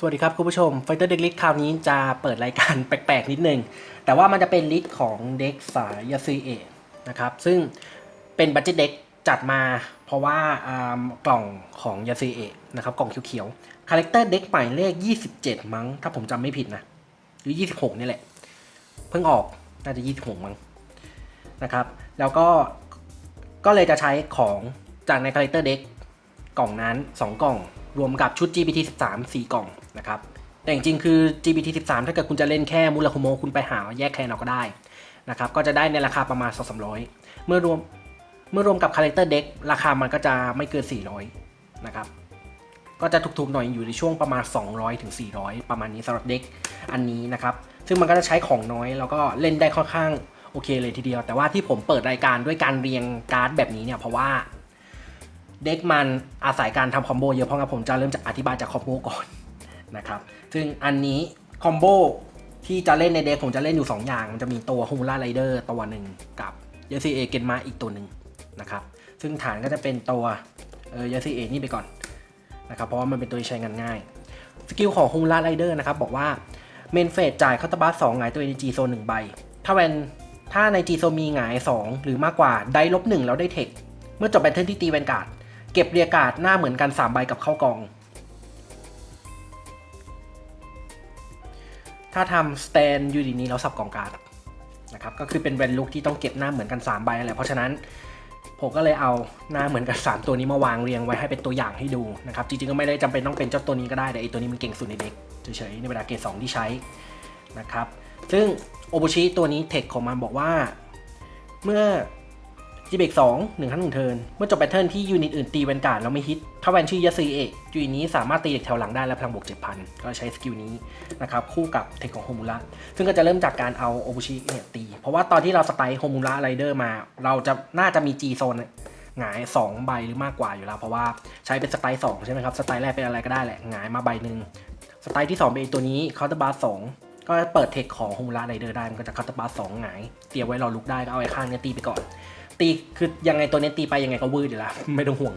สวัสดีครับคุณผู้ชม Fighter Deck List คราวนี้จะเปิดรายการแปลกๆนิดนึง แต่ว่ามันจะเป็นลิสต์ของเด็กสายยาซีเอะนะครับ ซึ่งเป็นบัตเจตเด็กจัดมาเพราะว่ากล่องของยาซีเอะนะครับ กล่องเขียวๆคาแรคเตอร์เด็กหมายเลข 27 มั้ง ถ้าผมจำไม่ผิดนะ หรือ 26 นี่แหละ เพิ่งออกน่าจะ 26 มั้งนะครับ แล้วก็ก็เลยจะใช้ของจากในคาแรคเตอร์เด็กกล่องนั้น 2 กล่อง รวมกับชุด GPT 13 4 กล่องนะครับ แต่จริงๆ คือ GPT 13 ถ้าเกิดคุณจะเล่นแค่มูลคุโมคุณไปหาแยกแคนเอาก็ได้นะครับ ก็จะได้ในราคาประมาณ 2-300 เมื่อรวมเมื่อรวมกับคาแรคเตอร์เด็กราคามันก็จะไม่เกิน 400 นะครับ ก็จะถูกๆหน่อยอยู่ในช่วงประมาณ 200ถึง400 ประมาณนี้สำหรับเด็กอันนี้นะครับ ซึ่งมันก็จะใช้ของน้อยแล้วก็เล่นได้ค่อนข้างโอเคเลยทีเดียว แต่ว่าที่ผมเปิดรายการด้วยการเรียงการ์ดแบบนี้เนี่ยเพราะว่า เด็กมันอาศัยการทำคอมโบเยอะเพราะงั้นผมจะเริ่มจากอธิบายจากคอมโบก่อนนะครับ ซึ่งอันนี้คอมโบที่จะเล่นในเด็กผมจะเล่นอยู่ 2 อย่าง มันจะมีตัวฮูล่าไรเดอร์ตัวหนึ่งกับยาซีเอเกนมาอีกตัวหนึ่งนะครับ ซึ่งฐานก็จะเป็นตัวเออยาซีเอนี่ไปก่อนนะครับ เพราะว่ามันเป็นตัวใช้งานง่าย สกิลของฮูล่าไรเดอร์นะครับ บอกว่าเมนเฟสจ่ายคาตาบัสสองหงายตัว NG โซนหนึ่งใบ ถ้าแวนถ้าใน G โซมีหงาย 2 หรือมากกว่าได้ลบหนึ่งแล้วได้เทค เมื่อจบแบทเทิลที่ตีแวนการ์ด ก็บเรียกาดหน้าเหมือนกัน3ใบกับเข้ากอง ถ้าทำสแตนยูดีนี้แล้วสับกองการ์ดนะครับก็คือเป็นแวนลุกที่ต้องเก็บหน้าเหมือนกัน3ใบนั่นแหละเพราะฉะนั้นผมก็เลยเอาหน้าเหมือนกัน 3 ตัวนี้มาวางเรียงไว้ให้เป็นตัวอย่างให้ดูนะครับจริงๆก็ไม่ได้จำเป็นต้องเป็นเจ้าตัวนี้ก็ได้แต่ไอตัวนี้มันเก่งสุดในเด็กเฉยๆในเวลาเกรดสองที่ใช้นะครับซึ่งโอบุชิตัวนี้เทคของมันบอกว่า เมื่อ จีเบกสองหนึ่งขั้นหนึ่งเทิร์นเมื่อจบแพทเทิร์นที่ยูนิตอื่นตีแวนการ์ดแล้วไม่ฮิต ถ้าแวนชื่อยาซีเอะยูนิตนี้สามารถตีเด็กแถวหลังได้และพลังบวกเจ็ดพันก็ใช้สกิลนี้นะครับคู่กับเทคของโฮมูระซึ่งก็จะเริ่มจากการเอาโอบุชิเนี่ยตี เพราะว่าตอนที่เราสไตล์โฮมูระไรเดอร์มา เราจะน่าจะมีจีโซนหงาย 2 ใบหรือมากกว่าอยู่แล้ว เพราะว่าใช้เป็นสไตล์2ใช่ไหมครับสไตล์แรกเป็นอะไรก็ได้แหละหงายมาใบหนึ่งสไตล์ที่ 2 เป็นตัวนี้คาร์ตบาร์สองก็เปิดเทคของโฮมูระไรเดอร์ได้มันก็จะคาร์ตบาร์สองหงายเตรียมไว้รอลุกได้ก็เอาไอ้ข้างเนี้ยตีไปก่อน ตีคือยังไงตัวเนี้ยตีไปยังไงก็วืดอยู่แล้ว ไม่ต้องห่วง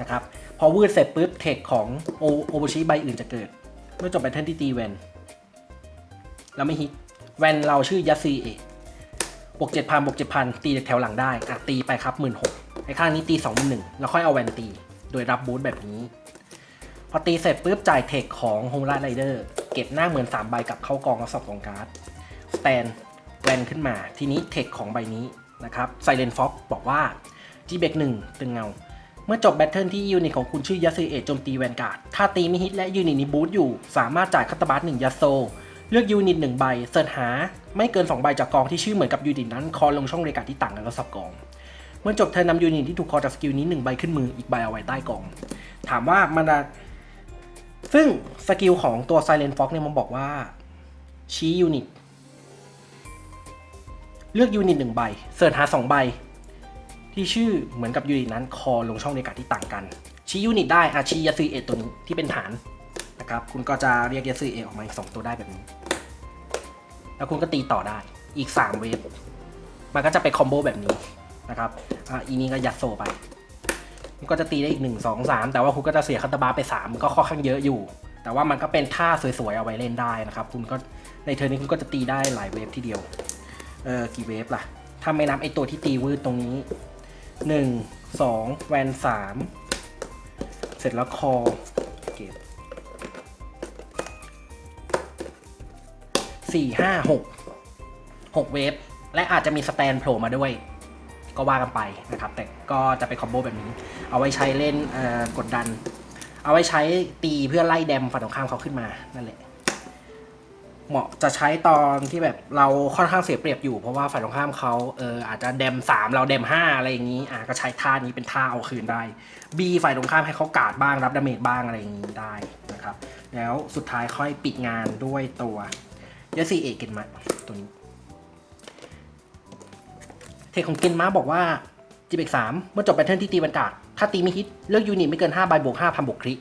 นะครับ พอวืดเสร็จปุ๊บเทคของโอโอบชิใบอื่นจะเกิด เมื่อจบแพทเทิร์นที่ตีแวนแล้วไม่ฮิตแวนเราชื่อยาซีเอบวกเจ็ดพันบวกเจ็ดพันตีจากแถวหลังได้อะตีไปครับหมื่นหกไอ้ข้างนี้ตีสองหมื่นหนึ่งแล้วค่อยเอาแวนตี โดยรับบูทแบบนี้ พอตีเสร็จปุ๊บจ่ายเทคของโฮมราไรเดอร์เก็บหน้าเหมือน3ใบกับเข้ากองแล้วสับกองการ์ดสแตนแวนขึ้นมา ทีนี้เทคของใบนี้ นะครับไซเลนฟ็อกบอกว่าจีเบกหนึ่งตึงเงา เมื่อจบแบทเทิลที่ยูนิตของคุณชื่อยาซีเอะโจมตีแวนการ์ด ถ้าตีไม่ฮิตและยูนิตนี้บูทอยู่ สามารถจ่ายคัตตาบัสหนึ่งยาโซ เลือกยูนิตหนึ่งใบเสิร์ชหา ไม่เกิน 2 ใบจากกองที่ชื่อเหมือนกับยูนิตนั้น คอลงช่องเรกาที่ต่างกันแล้วสับกอง เมื่อจบเธอนำยูนิตที่ถูกคอจากสกิลนี้หนึ่งใบขึ้นมืออีกใบเอาไว้ใต้กอง ถามว่ามันซึ่งสกิลของตัว Silent Fox เนี่ยมันบอกว่าชี้ยูนิต เลือกยูนิตหนึ่งใบ เสิร์ชหาสองใบ ที่ชื่อเหมือนกับยูนิตนั้นคอลงช่องในกาที่ต่างกัน ชี้ยูนิตได้อาชี้ยาซีเอตัวนี้ที่เป็นฐานนะครับ คุณก็จะเรียกยาซีเอออกมาอีกสองตัวได้แบบนี้ แล้วคุณก็ตีต่อได้อีก 3 เวฟ มันก็จะเป็นคอมโบแบบนี้นะครับอะอีนี้ก็ยัดโซไป มันก็จะตีได้อีก 1 2 3 แต่ว่าคุณก็จะเสียคัตบาไป 3 มันก็ค่อนข้างเยอะอยู่ แต่ว่ามันก็เป็นท่าสวยๆ เอาไว้เล่นได้นะครับ คุณก็ในเทอร์นนี้คุณก็จะตีได้หลายเวฟทีเดียว เออกี่เวฟล่ะถ้าไม่นับไอตัวที่ตีวืดตรงนี้1 2แวน3เสร็จแล้วคอเก็บสี่ห้าหกหกเวฟและอาจจะมีสแตนโผล่มาด้วยก็ว่ากันไปนะครับ แต่ก็จะเป็นคอมโบแบบนี้ เอาไว้ใช้เล่นเอ่อกดดัน เอาไว้ใช้ตีเพื่อไล่แดมฝั่งตรงข้ามเขาขึ้นมานั่นแหละ เหมาะจะใช้ตอนที่แบบเราค่อนข้างเสียเปรียบอยู่เพราะว่าฝ่ายตรงข้ามเขาเอออาจจะแดมสามเราแดมห้าอะไรอย่างนี้อะก็ใช้ท่านี้เป็นท่าเอาคืนได้บีฝ่ายตรงข้ามให้เขากาดบ้างรับดาเมจบ้างอะไรอย่างนี้ได้นะครับ แล้วสุดท้ายค่อยปิดงานด้วยตัวยาซีเอเกนมาตัวนี้เทคของเกนมาบอกว่าจีเบกสามเมื่อจบแบทเทิลที่ตีบรรกาศถ้าตีไม่ฮิตเลือกยูนิตไม่เกิน5ใบบวก5พันบวกคริ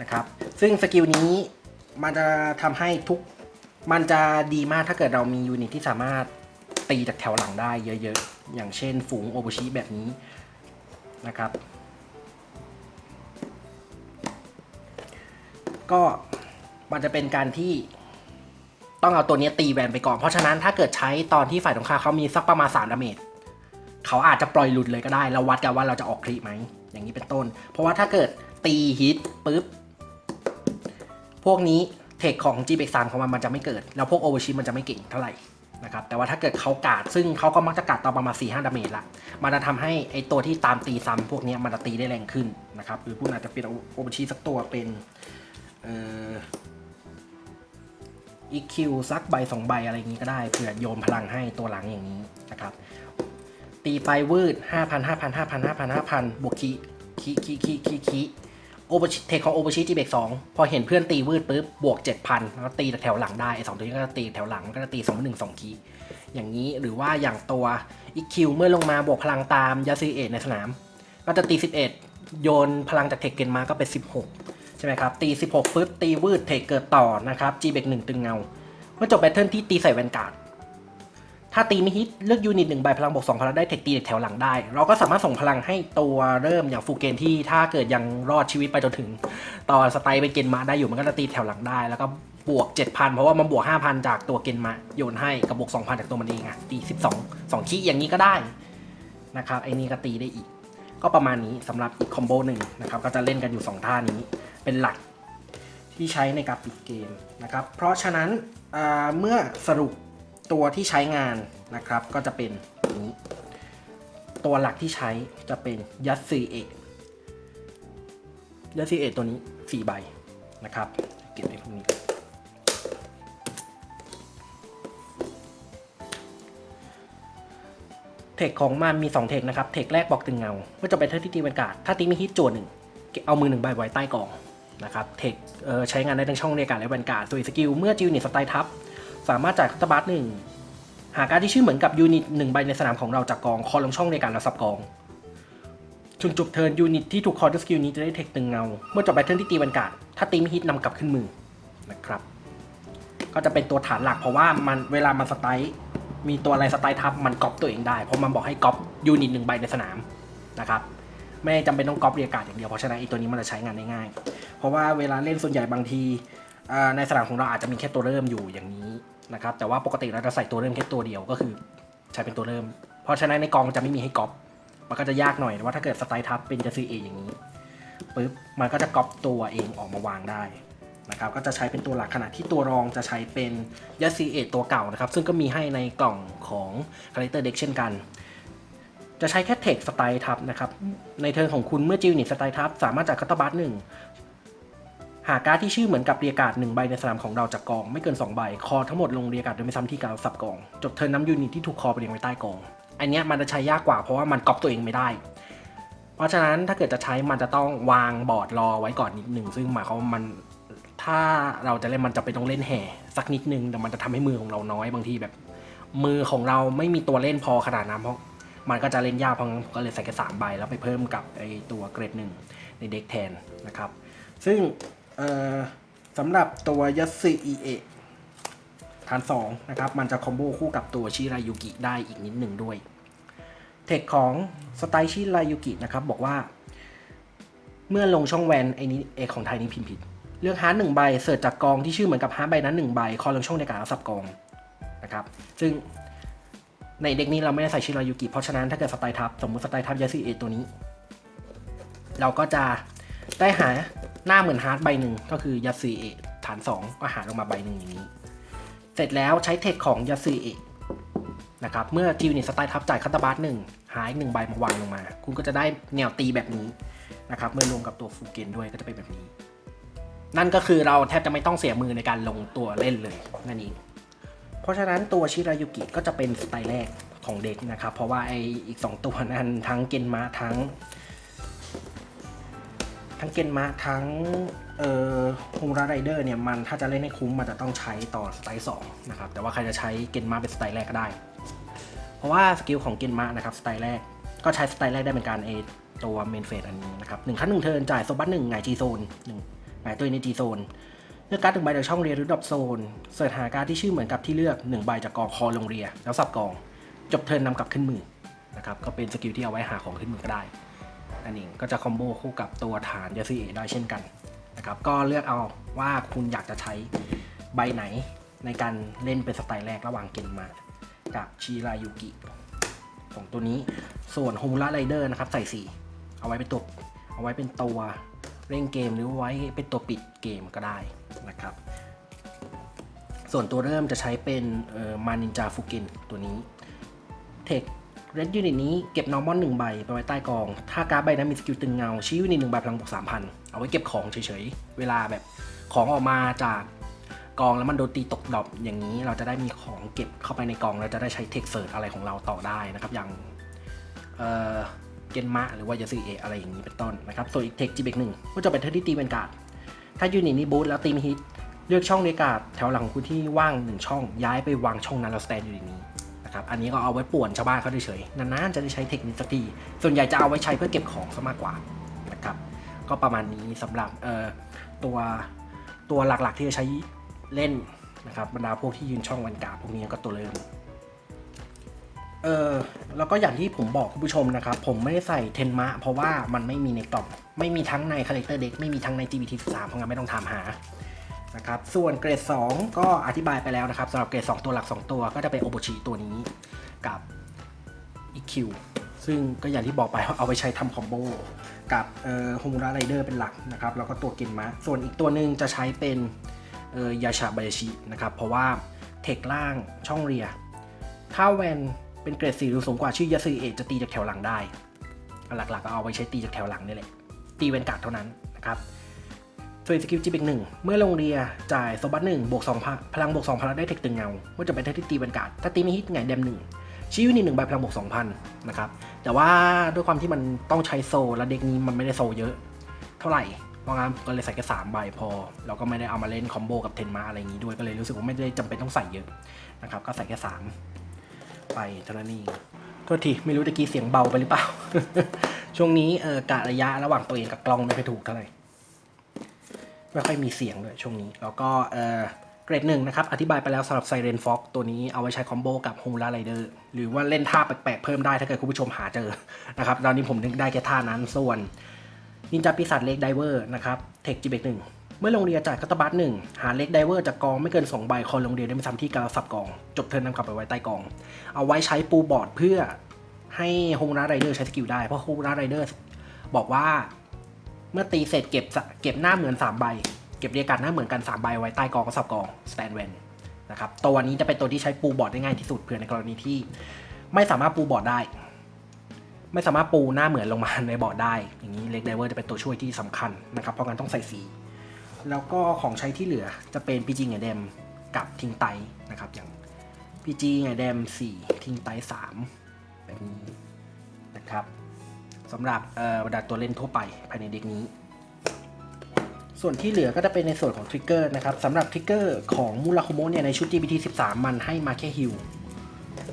นะครับ ซึ่งสกิลนี้ มันจะทำให้ทุก มันจะดีมากถ้าเกิดเรามียูนิตที่สามารถตีจากแถวหลังได้เยอะๆ อย่างเช่นฝูงโอบชิแบบนี้นะครับ ก็มันจะเป็นการที่ต้องเอาตัวนี้ตีแวนไปก่อน เพราะฉะนั้นถ้าเกิดใช้ตอนที่ฝ่ายตรงข้ามเขามีสักประมาณ3ดาเมจเขาอาจจะปล่อยหลุดเลยก็ได้ เราวัดกันว่าเราจะออกคลิไหม อย่างนี้เป็นต้น เพราะว่าถ้าเกิดตีฮิตปุ๊บ พวกนี้เทคของ g b x 3ของมันมันจะไม่เกิด แล้วพวกโอเวอร์ชิมันจะไม่เก่งเท่าไหร่นะครับแต่ว่าถ้าเกิดเขากาด ซึ่งเขาก็มักจะกาดตอนประมาณ4ี่ห้าดาเมจละ มันจะทำให้ไอตัวที่ตามตีซ้ำพวกนี้มันจะตีได้แรงขึ้นนะครับหรือพูดอาจจะเป็นโอเวอร์ชิสักตัวเป็นเอ่อ EQ สักใบสองใบอะไรอย่างนี้ก็ได้เผื่อโยนพลังให้ตัวหลังอย่างนี้นะครับตีไฟวืด 5,000 5,000 5,000 5,000 5,000บวกคีคีคีคีคีคี โอเวอร์เทคของโอเวอร์ชีจีเบกสองพอเห็นเพื่อนตีวืดปุ๊บบวก 7,000 แล้วตีแถวหลังได้ไอ้สองตัวนี้ก็จะตีแถวหลังก็จะตี2 1 2คีอย่างนี้หรือว่าอย่างตัว EQ เมื่อลงมาบวกพลังตามยาซีเอในสนาม ก็จะตี 11 โยนพลังจากเทคเกนมาก็เป็น 16 ใช่ไหมครับ ตี 16ปุ๊บตีวืดเทคเกิดต่อนะครับจีเบกหนึ่งตึงเงา เมื่อจบแบทเทิลที่ตีใส่แวนการ์ด ถ้าตีไม่ฮิตเลือกยูนิตหนึ่งใบพลังบวกสองพลังได้เทคตีแถวหลังได้ เราก็สามารถส่งพลังให้ตัวเริ่มอย่างฟูเกนที่ถ้าเกิดยังรอดชีวิตไปจนถึง ตอนสไตล์ไปเกนมาได้อยู่มันก็จะตีแถวหลังได้ แล้วก็บวก 7,000 เพราะว่ามันบวก 5,000 จากตัวเกนมาโยนให้กับบวก 2,000 จากตัวมันเองอะตี 12 2คีอย่างนี้ก็ได้นะครับไอ้นี่ก็ตีได้อีก ก็ประมาณนี้สำหรับอีกคอมโบหนึ่งนะครับก็จะเล่นกันอยู่ 2 ท่านี้เป็นหลักที่ใช้ในการปิดเกมนะครับเพราะฉะนั้นเมื่อสรุป ตัวที่ใช้งานนะครับก็จะเป็นนี้ตัวหลักที่ใช้จะเป็นยัตซีเอยัตซีเอตัวนี้ 4 ใบนะครับ เก็บไว้พวกนี้ เทคของมันมี 2 เทคนะครับ เทคแรกบอกตึงเงาเมื่อจบไปเท่าที่ตีบรรยากาศ ถ้าตีไม่ฮิตโจวหนึ่งเอามือหนึ่งใบไว้ใต้กองนะครับ เทคใช้งานได้ทั้งช่องเรียกการและแวนการ์ดตัวสกิลเมื่อจิวนิตสไตล์ทับ สามารถจ่ายคัตบัตหนึ่งหาการดที่ชื่อเหมือนกับยูนิตหนึ่งใบในสนามของเราจากกองคอลงช่องเรียการและซับกองจนจบเทิร์นยูนิตที่ถูกคอร์ดสกิลนี้จะได้เทคตึงเงา เมื่อจบแบทเทิลที่ตีแวนการ์ดถ้าตีไม่ฮิตนำกลับขึ้นมือนะครับ ก็จะเป็นตัวฐานหลักเพราะว่ามันเวลามันสไตล์มีตัวอะไรสไตล์ทับมันก๊อปตัวเองได้ เพราะมันบอกให้ก๊อปยูนิตหนึ่งใบในสนามนะครับไม่จำเป็นต้องก๊อปเรียการ์ดอย่างเดียวเพราะฉะนั้นไอ้ตัวนี้มันจะใช้งานได้ง่าย เพราะว่าเวลาเล่นส่วนใหญ่บางทีในสนามของเราอาจจะมีแค่ตัวเริ่มอยู่อย่างนี้ นะครับแต่ว่าปกติเราจะใส่ตัวเริ่มแค่ตัวเดียวก็คือ ใช้เป็นตัวเริ่ม เพราะฉะนั้นในกองจะไม่มีให้ก๊อปมันก็จะยากหน่อยว่าถ้าเกิดสไตล์ทับเป็นจะซีเออย่างนี้ปุ๊บมันก็จะก๊อปตัวเองออกมาวางได้นะครับก็จะใช้เป็นตัวหลักขณะที่ตัวรองจะใช้เป็นยัซีเอตัวเก่านะครับซึ่งก็มีให้ในกล่องของคาแรคเตอร์เด็กเช่นกัน จะใช้แค่เทคสไตล์ทับนะครับในเทิร์นของคุณเมื่อจิวนิตสไตล์ทับสามารถจากคัตเตอร์บัสหนึ่ง หาการ์ดที่ชื่อเหมือนกับเรียกาดหนึ่งใบในสนามของเราจากกอง ไม่เกิน 2 ใบ คอทั้งหมดลงเรียกาดโดยไม่ซ้ำที่การสับกอง จบเทิร์นน้ำยูนิตที่ถูกคอไปเรียงไว้ใต้กอง อันนี้มันจะใช้ยากกว่าเพราะว่ามันก๊อปตัวเองไม่ได้ เพราะฉะนั้นถ้าเกิดจะใช้มันจะต้องวางบอร์ดรอไว้ก่อนนิดหนึ่งซึ่งหมายความว่ามันถ้าเราจะเล่นมันจะไปนต้องเล่นแห่สักนิดนึงแต่มันจะทำให้มือของเราน้อยบางทีแบบ มือของเราไม่มีตัวเล่นพอขนาดนั้นเพราะมันก็จะเล่นยากเพราะงั้นก็เลยใส่แค่สามใบแล้วไปเพิ่มกับไอตัวเกรดหนึ่งในเด็กแทนนะครับ ซึ่ง สำหรับตัวยัสึอีเอะฐาน2นะครับ มันจะคอมโบคู่กับตัวชิรายุกิได้อีกนิดหนึ่งด้วย เทคของสไตล์ชิรายุกินะครับ บอกว่า เมื่อลงช่องแวนไอ้นี้เอของไทยนี้พิมพ์ผิด เลือกฮาร์ดหนึ่งใบเสิร์ชจากกองที่ชื่อเหมือนกับฮาร์ดใบนั้นหนึ่งใบ คอลงช่องในการสับกองนะครับ ซึ่งในเด็กนี้เราไม่ได้ใส่ชิรายุกิ เพราะฉะนั้นถ้าเกิดสไตล์ทับสมมติสไตล์ทับยาซีเอตัวนี้ เราก็จะได้หา หน้าเหมือนฮาร์ดใบหนึ่งก็คือยาซีเอฐาน 2 ก็หาลงมาใบหนึ่งอย่างนี้ เสร็จแล้วใช้เทคของยาซีเอนะครับเมื่อจีวนิสไตล์ทับจ่ายคัตาบัสหนึ่งหาอีกหนึ่งใบมาวางลงมา คุณก็จะได้แนวตีแบบนี้นะครับเมื่อรวมกับตัวฟูเกนด้วยก็จะเป็นแบบนี้ นั่นก็คือเราแทบจะไม่ต้องเสียมือในการลงตัวเล่นเลยนั่นเองเพราะฉะนั้นตัวชิรายุกิก็จะเป็นสไตล์แรกของเด็กนะครับ เพราะว่าไออีก 2 ตัวนั้นทั้งเกนมะทั้ง ทั้งเกนมะทั้งเอ่อฮูราไรเดอร์เนี่ยมันถ้าจะเล่นให้คุ้มมันจะต้องใช้ต่อสไตล์2นะครับแต่ว่าใครจะใช้เกนมะเป็นสไตล์แรกก็ได้ เพราะว่าสกิลของเกนมะนะครับสไตล์แรกก็ใช้สไตล์แรกได้เหมือนกันไอตัวเมนเฟสอันนี้นะครับหนึ่งครั้งหนึ่งเทิร์นจ่ายโซบัตหนึ่งหงจีโซนหนึ่งหงายตัวในจีโซนเลือกการ์ดหนึ่งใบจากช่องเรียหรือดรอปโซนเสิร์ชหาการ์ดที่ชื่อเหมือนกับที่เลือกหนึ่งใบจากกองคอลงเรีย แล้วสับกอง จบเทิร์นนำกลับขึ้นมือนะครับก็เป็นสกิลที่เอาไว้หาของขึ้นมือก็ได้ นั่นเองก็จะคอมโบคู่กับตัวฐานยาซีเอได้เช่นกันนะครับก็เลือกเอาว่าคุณอยากจะใช้ใบไหนในการเล่นเป็นสไตล์แรกระหว่างเกนมากับชิรายุกิของตัวนี้ส่วนโฮมูระไรเดอร์นะครับใส่สีเอาไว้เป็นตัวเอาไว้เป็นตัวเล่นเกมหรือไว้เป็นตัวปิดเกมก็ได้นะครับ ส่วนตัวเริ่มจะใช้เป็นมานินจาฟูเกนตัวนี้เทค เรดยูนิตนี้เก็บนอร์มอนหนึ่งใบไปไว้ใต้กอง ถ้าการ์ดใบนั้นมีสกิลตึงเงา ชี้ยูนิตหนึ่งใบพลังบวกสามพันเอาไว้เก็บของเฉยๆ เวลาแบบของออกมาจากกองแล้วมันโดนตีตกดรอปอย่างนี้เราจะได้มีของเก็บเข้าไปในกองแล้วจะได้ใช้เทคเซิร์อะไรของเราต่อได้นะครับอย่างเอ่อเกนมะหรือว่ายาซึเออะไรอย่างนี้เป็นต้นนะครับส่วนอีกเทคจีเบกหนึ่งก็จะเป็นเทอร์ที่ตีเป็นการ์ดถ้ายูนิตนี้บูทแล้วตีมฮิตเลือกช่องในการ์ดแถวหลังของคุณที่ว่างหนึ่งช่องย้ายไปวางช่องนั้นแล้วสแตนอยู่ในนี้ นะครับอันนี้ก็เอาไว้ป่วนชาวบ้านเขาเฉยๆนานๆจะได้ใช้เทคนิคสักทีส่วนใหญ่จะเอาไว้ใช้เพื่อเก็บของซะมากกว่านะครับก็ประมาณนี้สำหรับตัวตัวหลักๆที่จะใช้เล่นนะครับบรรดาพวกที่ยืนช่องวันกาพวกนี้ก็ตัวเริ่มเออแล้วก็อย่างที่ผมบอกคุณผู้ชมนะครับ ผมไม่ได้ใส่เทนมะ เพราะว่ามันไม่มีในกล่องไม่มีทั้งในคาแรคเตอร์เด็กไม่มีทั้งใน GBT 13เพราะงั้นไม่ต้องถามหา นะครับ ส่วนเกรด 2 ก็อธิบายไปแล้วนะครับสำหรับเกรด 2 ตัวหลัก 2 ตัวก็จะเป็นโอโบชิตัวนี้กับ EQ ซึ่งก็อย่างที่บอกไปว่าเอาไปใช้ทำคอมโบกับเอ่อโฮมูระไรเดอร์เป็นหลักนะครับแล้วก็ตัวกินมะส่วนอีกตัวหนึ่งจะใช้เป็นเอ่อยาชาบายาชินะครับเพราะว่าเทคล่างช่องเรีย ถ้าแวนเป็นเกรด4หรือสูงกว่าชื่อยาซึเอะจะตีจากแถวหลังได้ หลักๆก็เอาไปใช้ตีจากแถวหลังนี่แหละตีเวนการ์ดเท่านั้นนะครับ ส่วนสกิลจีเป็นหนึ่งเมื่อลงเรียจ่ายโซบัตหนึ่งบวกสองพลังบวกสองพลังได้เทคตึงเงาว่าจะเป็นเทคที่ตีเป็นการ์ดถ้าตีไม่ฮิตไงเดมหนึ่งชี้วินิหนึ่งใบพลังบวกสองพันนะครับแต่ว่าด้วยความที่มันต้องใช้โซและเด็กนี้มันไม่ได้โซเยอะ เท่าไหร่เพราะงั้นก็เลยใส่แค่สามใบพอเราก็ไม่ได้เอามาเล่นคอมโบกับเทนมาอะไรอย่างนี้ด้วยก็เลยรู้สึกว่าไม่ได้จำเป็นต้องใส่เยอะนะครับก็ใส่แค่สามไปเท่านั้นเองโทษทีไม่รู้ตะกี้เสียงเบาไปหรือเปล่า ช่วงนี้เออกะระยะระหว่างตัวเองกับกล้องไม่ค่อยถูกเท่าไหร่ ไม่ค่อยมีเสียงเลยช่วงนี้ แล้วก็เออเกรดหนึ่งนะครับ อธิบายไปแล้วสำหรับไซเรนฟ็อกตัวนี้เอาไว้ใช้คอมโบกับฮูลาไรเดอร์หรือว่าเล่นท่าแปลกๆเพิ่มได้ถ้าเกิดคุณผู้ชมหาเจอนะครับตอนนี้ผมนึกได้แค่ท่านั้นส่วนนินจาปีศาจเล็กไดเวอร์นะครับเทคจีเบกหนึ่งเมื่อลงเรียจายคัตตอร์บัตหนึ่งหาเล็กไดเวอร์จากกองไม่เกิน2ใบคอลงเรียได้ไม่ซ้ำที่การสับกอง จบเทิร์นนำกลับไปไว้ใต้กอง เอาไว้ใช้ปูบอร์ดเพื่อให้ฮูลาไรเดอร์ใช้สกิลได้เพราะฮูลาไรเดอร์บอกว่า เมื่อตีเสร็จเก็บเก็บหน้าเหมือน 3 ใบ เก็บเรียกการดหน้าเหมือนกัน 3 ใบไว้ใต้กองก็สับกองสแตนเวนนะครับตัวนี้จะเป็นตัวที่ใช้ปูบอร์ดได้ง่ายที่สุดเผื่อในกรณีที่ ไม่สามารถปูบอร์ดได้ ไม่สามารถปูหน้าเหมือนลงมาในบอร์ดได้ อย่างนี้เล็กไดเวอร์จะเป็นตัวช่วยที่สำคัญนะครับเพราะงั้นต้องใส่สีแล้วก็ของใช้ที่เหลือจะเป็น PG ไงแดมกับทิงไตนะครับอย่าง PG ไงแดม4 ทิงไต3แบบนี้นะครับ สำหรับบรรดาตัวเล่นทั่วไปภายในเด็กนี้ ส่วนที่เหลือก็จะเป็นในส่วนของทริกเกอร์นะครับสำหรับทริกเกอร์ของมูราคุโมเนี่ยในชุด GBT 13 มันให้มาแค่ฮิล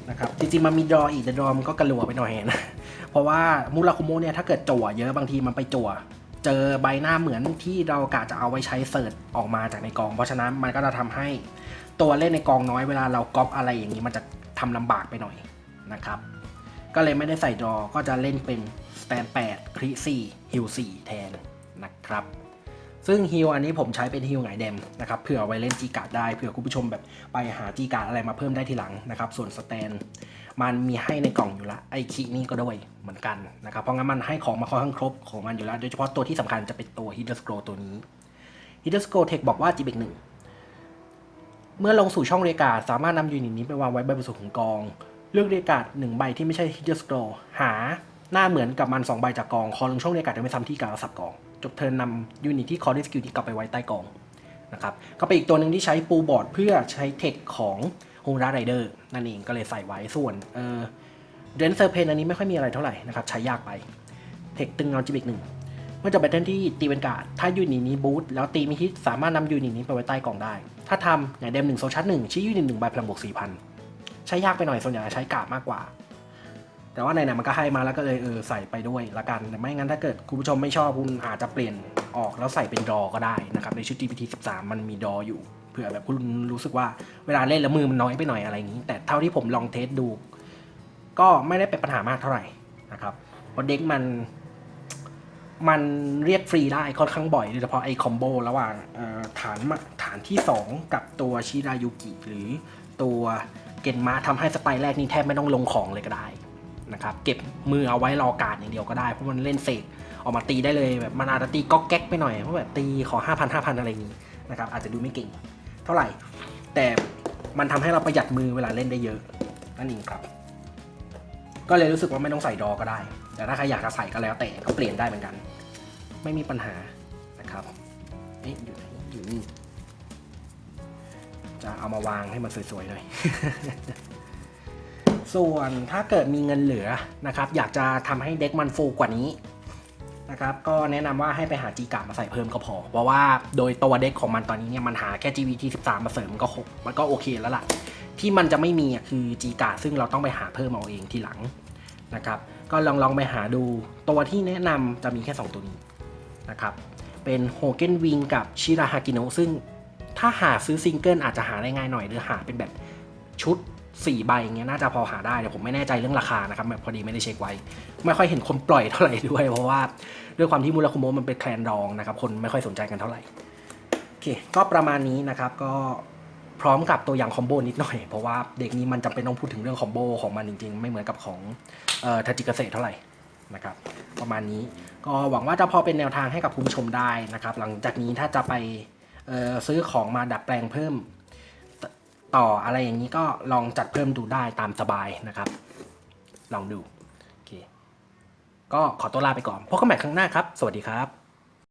นะครับจริงๆมันมีดรออีกแต่ดรอมันก็กระลัวไปหน่อยนะเพราะว่ามูราคุโมเนี่ยถ้าเกิดจั่วเยอะบางทีมันไปจั่วเจอใบหน้าเหมือนที่เรากะจะเอาไว้ใช้เสิร์ชออกมาจากในกอง เพราะฉะนั้นมันก็จะทำให้ตัวเล่นในกองน้อยเวลาเราก๊อปอะไรอย่างนี้มันจะทำลำบากไปหน่อยนะครับ ก็เลยไม่ได้ใส่ดรอก็จะเล่นเป็นสแตน8คริ4ฮิล4แทนนะครับ ซึ่งฮิลอันนี้ผมใช้เป็นฮิลไงเดมนะครับเผื่อไว้เล่นจีการ์ดได้เผื่อคุณผู้ชมแบบไปหาจีการ์ดอะไรมาเพิ่มได้ทีหลังนะครับ ส่วนสแตนมันมีให้ในกล่องอยู่ละไอคินี่ก็ด้วยเหมือนกันนะครับ เพราะงั้นมันให้ของมาค่อนข้างครบของมันอยู่แล้ว โดยเฉพาะตัวที่สำคัญจะเป็นตัวฮิดเดอร์สโกตัวนี้ฮิดเดอร์สโกเทคบอกว่าจีเบกหนึ่งเมื่อลงสู่ช่องเรียกาสามารถนำยูนิตนี้ไปวางไว้บนสุดของกอง เลือกเรียกการ์ดหนึ่งใบที่ไม่ใช่ฮิดเดอร์สโกหาหน้าเหมือนกับมัน 2 ใบจากกอง คอลงช่องเรียกการ์ดโดยไม่ซ้ำที่การสับกอง จบเทิร์นนำยูนิตที่คอร์ดิสกิลที่กลับไปไว้ใต้กองนะครับก็เป็นอีกตัวหนึ่งที่ใช้ปูบอร์ดเพื่อใช้เทคของฮงราไรเดอร์นั่นเองก็เลยใส่ไว้ส่วนเออเรนเซอร์เพนอันนี้ไม่ค่อยมีอะไรเท่าไหร่นะครับใช้ยากไปเทคตึงเงาจิบิกหนึ่งเมื่อจะเป็นเทนที่ตีเป็นการ์ดถ้ายูนิตนี้บูทแล้วตีมีฮิตสามารถนำยูนิตนี้ไปไว้ใต้กองได้ ถ้าทำอย่างเดมหนึ่งโซชัดหนึ่งชี้ยูนิตหนึ่งใบพลังบวกสี่พัน ใช้ยากไปหน่อยส่วนใหญ่ใช้การ์ดมากกว่า แต่ว่าไหนๆมันก็ให้มาแล้วก็เลยเออใส่ไปด้วยละกันแต่ไม่งั้นถ้าเกิดคุณผู้ชมไม่ชอบคุณอาจจะเปลี่ยนออกแล้วใส่เป็นดอก็ได้นะครับในชุด GPT 13 มันมีดออยู่เผื่อแบบคุณรู้สึกว่าเวลาเล่นแล้วมือมันน้อยไปหน่อยอะไรอย่างนี้ แต่เท่าที่ผมลองเทสดู ก็ไม่ได้เป็นปัญหามากเท่าไหร่นะครับเพราะเด็กมันมันเรียกฟรีได้ค่อนข้างบ่อยโดยเฉพาะไอ้คอมโบระหว่างฐานมาฐานที่ 2 กับตัวชิรายุกิหรือตัว เกนมาทำให้สไตล์แรกนี่แทบไม่ต้องลงของเลยก็ได้นะครับเก็บมือเอาไว้รอการอย่างเดียวก็ได้เพราะมันเล่นเสกออกมาตีได้เลยแบบมันอาจจะตีก๊อกแก๊กไปหน่อยเพราะแบบตีขอ 5,000 5,000 อะไรอย่างนี้นะครับอาจจะดูไม่เก่งเท่าไหร่ แต่มันทำให้เราประหยัดมือเวลาเล่นได้เยอะนั่นเองครับ ก็เลยรู้สึกว่าไม่ต้องใส่ดอก็ได้ แต่ถ้าใครอยากจะใส่ก็แล้วแต่ก็เปลี่ยนได้เหมือนกัน ไม่มีปัญหานะครับเอ๊ะอยู่ไหนอยู่นี่ะเอามาวางให้มันสวยๆหน่อย ส่วนถ้าเกิดมีเงินเหลือนะครับ อยากจะทำให้เด็กมันฟูกว่านี้นะครับ ก็แนะนำว่าให้ไปหาจีกามาใส่เพิ่มก็พอ เพราะว่าโดยตัวเด็กของมันตอนนี้เนี่ยมันหาแค่ GVT 13 มาเสริมมันก็ครบมันก็โอเคแล้วล่ะ ที่มันจะไม่มีคือจีกาซึ่งเราต้องไปหาเพิ่มเอาเองทีหลังนะครับ ก็ลองลองไปหาดูตัวที่แนะนำจะมีแค่ 2 ตัวนี้นะครับ เป็นโฮเกนวิงกับชิราฮากิโนะซึ่ง ถ้าหาซื้อซิงเกิลอาจจะหาได้ง่ายหน่อยหรือหาเป็นแบบชุด4ใบอย่างเงี้ยน่าจะพอหาได้แต่ผมไม่แน่ใจเรื่องราคานะครับแบบพอดีไม่ได้เช็คไว้ ไม่ค่อยเห็นคนปล่อยเท่าไหร่ด้วย เพราะว่าด้วยความที่มูราคุโมมันเป็นแคลนดองนะครับคนไม่ค่อยสนใจกันเท่าไหร่โอเคก็ประมาณนี้นะครับก็พร้อมกับตัวอย่างคอมโบนิดหน่อย เพราะว่าเด็กนี้มันจำเป็นต้องพูดถึงเรื่องคอมโบของมันจริงๆ ไม่เหมือนกับของเอ่อทัจิกเกษตรเท่าไหร่นะครับประมาณนี้ก็หวังว่าจะพอเป็นแนวทางให้กับคุณผู้ชมได้นะครับหลังจากนี้ถ้าจะไป ซื้อของมาดัดแปลงเพิ่ม ต่ออะไรอย่างนี้ก็ลองจัดเพิ่มดูได้ตามสบายนะครับ ลองดู โอเค ก็ขอตัวลาไปก่อนพบกันใหม่ครั้งหน้าครับ สวัสดีครับ